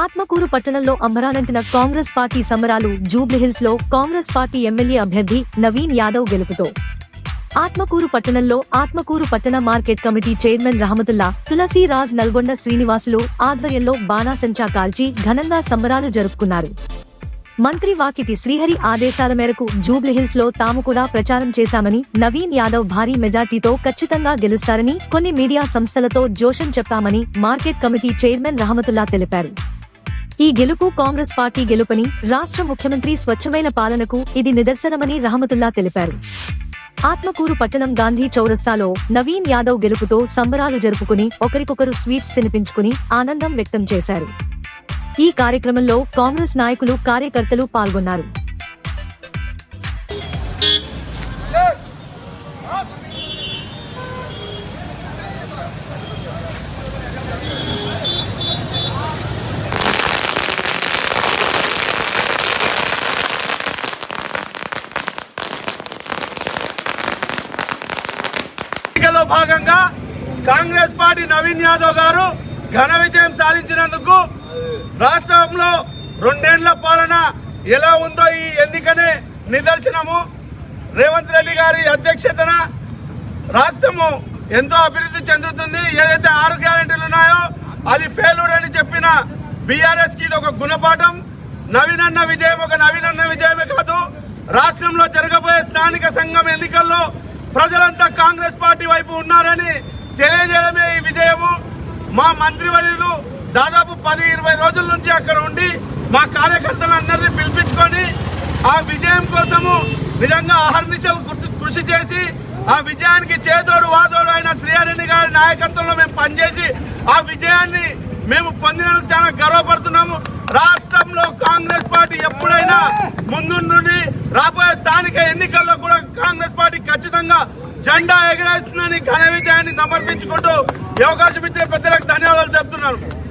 ఆత్మకూరు పట్టణంలో అమరానంటిన కాంగ్రెస్ పార్టీ సమరాలు జూబ్లీహిల్స్లో కాంగ్రెస్ పార్టీ ఎమ్మెల్యే అభ్యర్థి నవీన్ యాదవ్ గెలుపుతో. ఆత్మకూరు పట్టణంలో ఆత్మకూరు పట్టణ market committee chairman Rahamatulla Tulasiraj Nalgonda Srinivasulu ఆధ్వర్యంలో బాణాసంచా కాల్చి ఘనంగా సంబరాలు జరుపుకున్నారు. మంత్రి వాకిటి శ్రీహరి ఆదేశాల మేరకు జూబ్లీహిల్స్లో తాము కూడా ప్రచారం చేశామని నవీన్ యాదవ్ భారీ మెజార్టీతో ఖచ్చితంగా గెలుస్తారని కొన్ని మీడియా సంస్థలతో జోషన్ చెప్పామని మార్కెట్ కమిటీ చైర్మన్ రహమతుల్లా తెలిపారు. ఈ గెలుపు కాంగ్రెస్ పార్టీ గెలుపని రాష్ట్ర ముఖ్యమంత్రి స్వచ్ఛమైన పాలనకు ఇది నిదర్శనమని రహమతుల్లా తెలిపారు. ఆత్మకూరు పట్టణం గాంధీ చౌరస్తాలో నవీన్ యాదవ్ గెలుపుతో సంబరాలు జరుపుకుని ఒకరికొకరు స్వీట్స్ తినిపించుకుని ఆనందం వ్యక్తం చేశారు. ఈ కార్యక్రమంలో కాంగ్రెస్ నాయకులు కార్యకర్తలు పాల్గొన్నారు. ఎన్నికల్లో భాగంగా కాంగ్రెస్ పార్టీ నవీన్ యాదవ్ గారు ఘన విజయం సాధించినందుకు రాష్ట్రంలో రెండేళ్ళ పాలన ఎలా ఉందో ఈ ఎన్నికనే నిదర్శనము. రేవంత్ రెడ్డి గారి అధ్యక్షతన రాష్ట్రము ఎంతో అభివృద్ధి చెందుతుంది. ఏదైతే ఆరు గ్యారెంటీలు ఉన్నాయో అది ఫెయిల్యూర్ అని చెప్పిన బీఆర్ఎస్కి ఇది ఒక గుణపాఠం. నవీనన్న విజయం ఒక నవీనన్న విజయమే కాదు. రాష్ట్రంలో జరగబోయే స్థానిక సంఘం ఎన్నికల్లో ప్రజలంతా కాంగ్రెస్ పార్టీ వైపు ఉన్నారని తెలియజేయడమే ఈ విజయము. మా మంత్రివర్యులు దాదాపు పది ఇరవై రోజుల నుంచి అక్కడ ఉండి మా కార్యకర్తలందరినీ పిలిపించుకొని ఆ విజయం కోసము నిజంగా అహర్నిశలు కృషి చేసి ఆ విజయానికి చేదోడు వాదోడు అయిన శ్రీహరిణి గారి నాయకత్వంలో మేము పనిచేసి ఆ విజయాన్ని మేము పొందినందుకు చాలా గర్వపడుతున్నాము. రాష్ట్రంలో కాంగ్రెస్ పార్టీ ఎప్పుడైనా ముందు నుండి రాబోయే స్థానిక ఎన్నికల్లో పార్టీ ఖచ్చితంగా జెండా ఎగరేస్తుందని ఘన విజయాన్ని సమర్పించుకుంటూ ఈ అవకాశం ఇచ్చిన పెద్దలకు ధన్యవాదాలు చెప్తున్నాను.